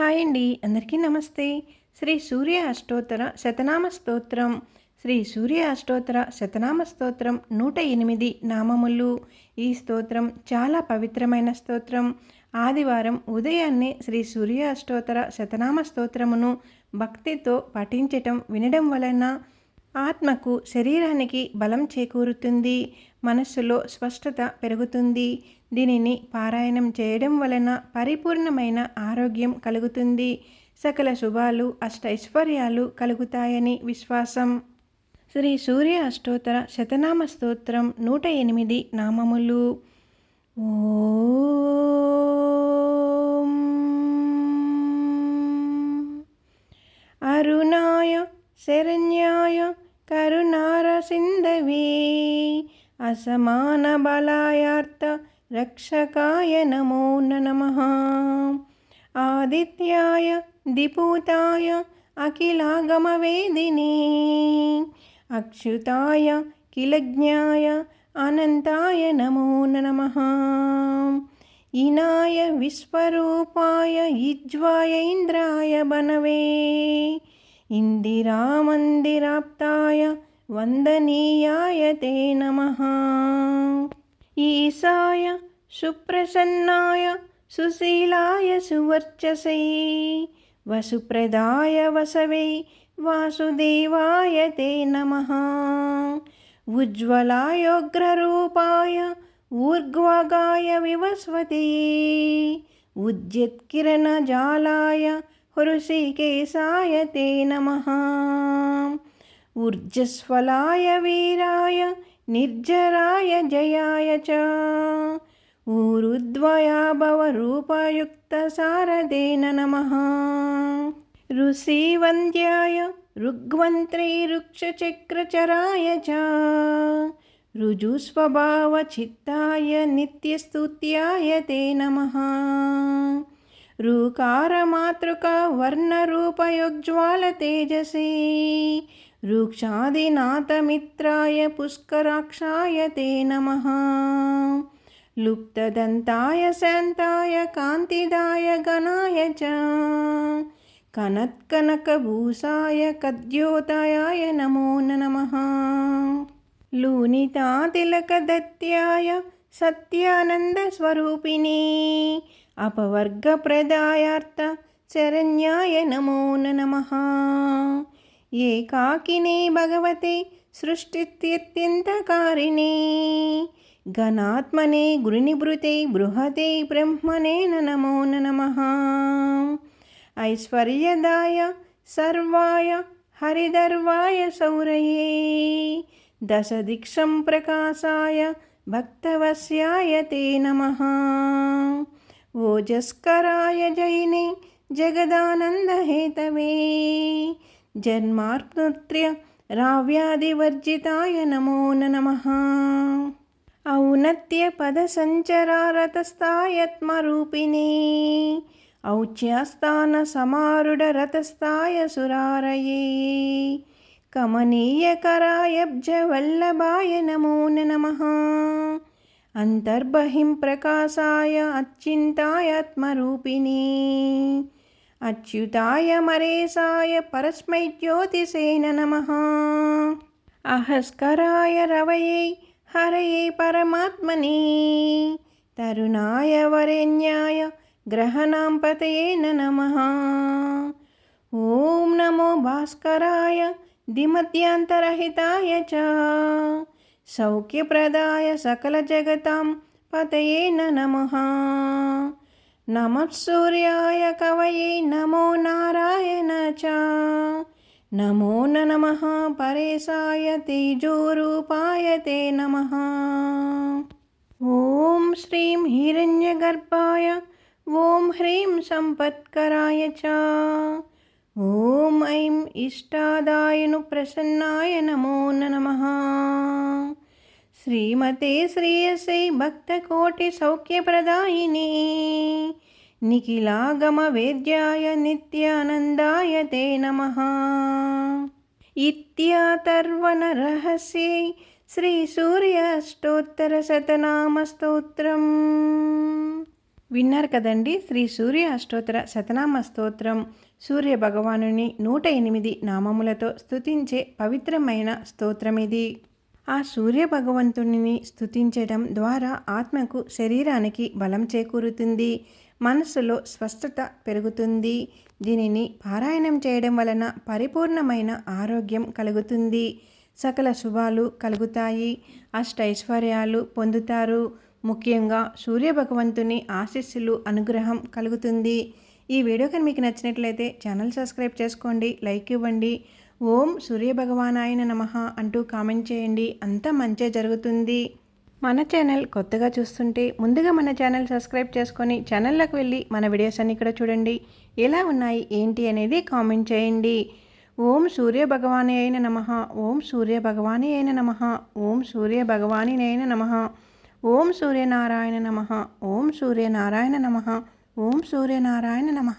Hi అండి. అందరికీ నమస్తే. శ్రీ సూర్య అష్టోత్తర శతనామ స్తోత్రం. శ్రీ సూర్య అష్టోత్తర శతనామ స్తోత్రం నూట ఎనిమిది నామములు. ఈ స్తోత్రం చాలా పవిత్రమైన స్తోత్రం. ఆదివారం ఉదయాన్నే శ్రీ సూర్య అష్టోత్తర శతనామ స్తోత్రమును భక్తితో పఠించటం వినడం వలన ఆత్మకు శరీరానికి బలం చేకూరుతుంది మనస్సులో స్పష్టత పెరుగుతుంది. దీనిని పారాయణం చేయడం వలన పరిపూర్ణమైన ఆరోగ్యం కలుగుతుంది. సకల శుభాలు అష్టైశ్వర్యాలు కలుగుతాయని విశ్వాసం. శ్రీ సూర్య అష్టోత్తర శతనామ స్తోత్రం నూట ఎనిమిది నామములు. ఓం. అరుణాయ శరణ్యాయ కరుణారసింధవే అసమాన బలాయార్థ రక్షకాయ నమో నమః ఆదిత్యాయ దిపూతాయ అఖిలాగమవేదిని అచ్యుతాయ కిలజ్ఞాయ అనంతాయ నమో నమః ఇనాయ విశ్వరూపాయ ఇజ్వాయేంద్రాయ బనవే ఇందిరామందిరాప్తాయ వందనీయాయ తే నమః ఈశాయ సుప్రసన్నాయ సుశీలాయ సువర్చసై వసుప్రదాయ వసవై వాసుదేవాయ తే నమ ఉజ్వలాయోగ్రరూపాయ ఊర్ధ్వగాయ వివస్వతే ఉద్యత్కిరణజాలాయ హృషికేశాయ తే నమ ఊర్జస్వలాయ వీరాయ నిర్జరాయ జయాయ చ ఊరుద్వయాభవరూపయుక్తసారదేన నమః ఋషివంద్యాయ ऋग्वन्त्रे च ऋजुस्वभावचित्ताय नित्यस्तुत्याय ते नमः ऋकारमातृकवर्णरूपयोज्ज्वालतेजसे वृक्षादिनाथमित्राय पुष्कराक्षाय ते नमः लुप्तदन्ताय शान्ताय कान्तिदाय गणाय च कनत्कनकभूषाय कद्योतायाय नमो नमः लूनितातिलकदत्याय सत्यानन्दस्वरूपिणे अपवर्गप्रदायार्थ शरण्याय नमो नमः ఏకాకినే భగవతే సృష్టిత్యత్యంతకారిణే. గణాత్మనే గురునిభృతే బృహతే బ్రహ్మనే నమో నమ. ఐశ్వర్యదాయ సర్వాయ హరిదర్వాయ సౌరయే. దశదిక్షం ప్రకాశాయ భక్తవశ్యాయ తే నమ. ఓజస్కరాయ జైనే జగదానందహేతవే. జన్మార్పుత్ర్య రావ్యాదివర్జితాయ నమో నమ ఔన్నత్య పదసంచరారతస్థాయత్మరూపిణే ఔచ్యాస్థాన సమారుఢరతస్థాయ సురారయే కమనీయకరాయబ్జవల్లభాయ నమో నమ అంతర్బహిం ప్రకాశాయ అచ్చింతాయాత్మరూపిణీ అచ్యుతాయ మరేసాయ పరస్మై జ్యోతిసేన నమ. అహస్కరాయ రవయై హరయే పరమాత్మని. తరుణాయ వరేణ్యాయ గ్రహణాంపతయేన నమ. ఓం నమో భాస్కరాయ దిమత్యంతరహితాయ చ. సౌఖ్యప్రదాయ సకల జగతాం పతయేన నమ. నమ కవయే నమో నారాయణ చ. నమో నమ పరేశాయ తేజోరూపాయ తే నమ. ఓం శ్రీం హిరణ్యగర్భాయ ఓం హ్రీం సంపత్కరాయ చ. ఓం ఐం ఇష్టాదాయను ప్రసన్నాయ నమో నమ. శ్రీమతే శ్రేయసై భక్తకోటి సౌఖ్యప్రదాయిని. నిఖిలాగమ వేద్యాయ నిత్యానందాయ తే నమ. ఇత్యాతర్వణ రహస్యై శ్రీ సూర్య అష్టోత్తర శతనామ స్తోత్రం విన్నారు కదండి శ్రీ సూర్య అష్టోత్తర శతనామ స్తోత్రం సూర్య భగవానుని నూట ఎనిమిది నామములతో స్తుతించే పవిత్రమైన స్తోత్రమిది. ఆ సూర్య భగవంతుని స్థుతించడం ద్వారా ఆత్మకు శరీరానికి బలం చేకూరుతుంది. మనస్సులో స్పష్టత పెరుగుతుంది. దీనిని పారాయణం చేయడం వలన పరిపూర్ణమైన ఆరోగ్యం కలుగుతుంది. సకల శుభాలు కలుగుతాయి. అష్టైశ్వర్యాలు పొందుతారు. ముఖ్యంగా సూర్య భగవంతుని ఆశీస్సులు అనుగ్రహం కలుగుతుంది. ఈ వీడియో కానీ మీకు నచ్చినట్లయితే ఛానల్ సబ్స్క్రైబ్ చేసుకోండి లైక్ ఇవ్వండి. ఓం సూర్యభగవానాయన నమ అంటూ కామెంట్ చేయండి. అంతా మంచే జరుగుతుంది. మన ఛానల్ కొత్తగా చూస్తుంటే ముందుగా మన ఛానల్ సబ్స్క్రైబ్ చేసుకొని ఛానల్లోకి వెళ్ళి మన వీడియోస్ అన్ని ఇక్కడ చూడండి. ఎలా ఉన్నాయి? ఏంటి? అనేది కామెంట్ చేయండి. ఓం సూర్య భగవాని అయిన నమ. ఓం సూర్య భగవాని అయిన నమ. ఓం సూర్య భగవాని అయిన నమ. ఓం సూర్యనారాయణ నమ. ఓం సూర్యనారాయణ నమ. ఓం సూర్యనారాయణ నమ.